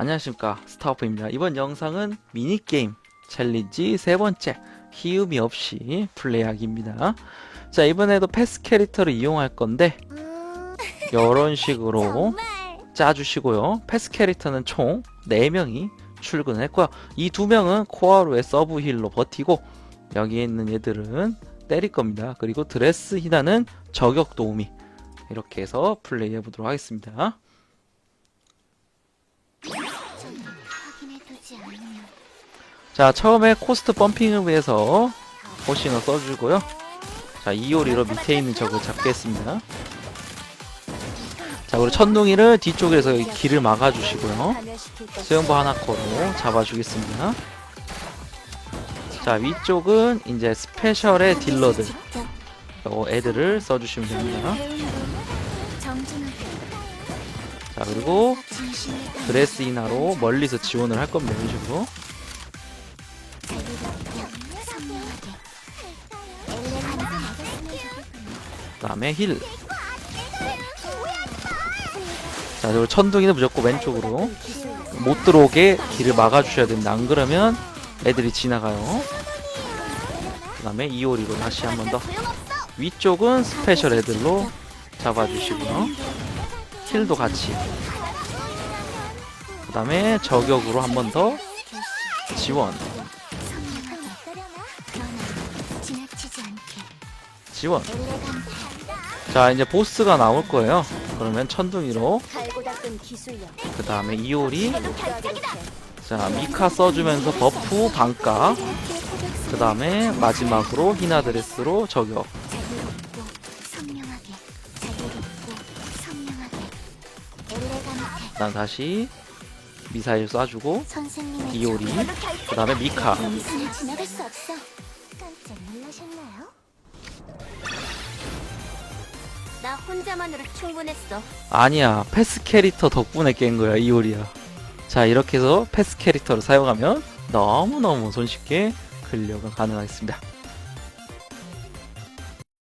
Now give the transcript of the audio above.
안녕하십니까. 스타워프입니다. 이번 영상은 미니게임 챌린지 세 번째 희음이 없이 플레이하기입니다. 자 이번에도 패스 캐릭터를 이용할 건데 이런 식으로 정말. 짜주시고요. 패스 캐릭터는 총 4명이 출근을 했고요. 이 두 명은 코아루의 서브 힐로 버티고 여기에 있는 얘들은 때릴 겁니다. 그리고 드레스 히나는 저격 도우미. 이렇게 해서 플레이해 보도록 하겠습니다 확인해두지 않으면 자 처음에 코스트 펌핑을 위해서 포싱을 써주고요. 자 이오리로 밑에 있는 적을 잡겠습니다. 자 그리고 천둥이를 뒤쪽에서 이 길을 막아주시고요. 수영부 하나 코로 잡아주겠습니다. 자 위쪽은 이제 스페셜의 딜러들. 요 애들을 써주시면 됩니다 자 그리고 드레스 이나로 멀리서 지원을 할 겁니다 이런 식으로 그 다음에 힐. 자, 그리고 천둥이는 무조건 왼쪽으로 못 들어오게 길을 막아주셔야 됩니다. 안 그러면 애들이 지나가요. 그 다음에 이오리로 다시 한 번 더. 위쪽은 스페셜 애들로 잡아주시고요. 힐도 같이. 그 다음에 저격으로 한 번 더 지원. 지원. 자, 이제 보스가 나올 거예요. 그러면 천둥이로. 그 다음에 이오리. 자, 미카 써주면서 버프 반가. 그 다음에 마지막으로 히나드레스로 저격. 그다음 다시 미사일 쏴주고 이오리. 그 다음에 미카. 나 혼자만으로 충분했어 아니야, 패스 캐릭터 덕분에 깬 거야, 이오리야. 자, 이렇게 해서 패스 캐릭터를 사용하면 너무너무 손쉽게 클리어가 가능하겠습니다.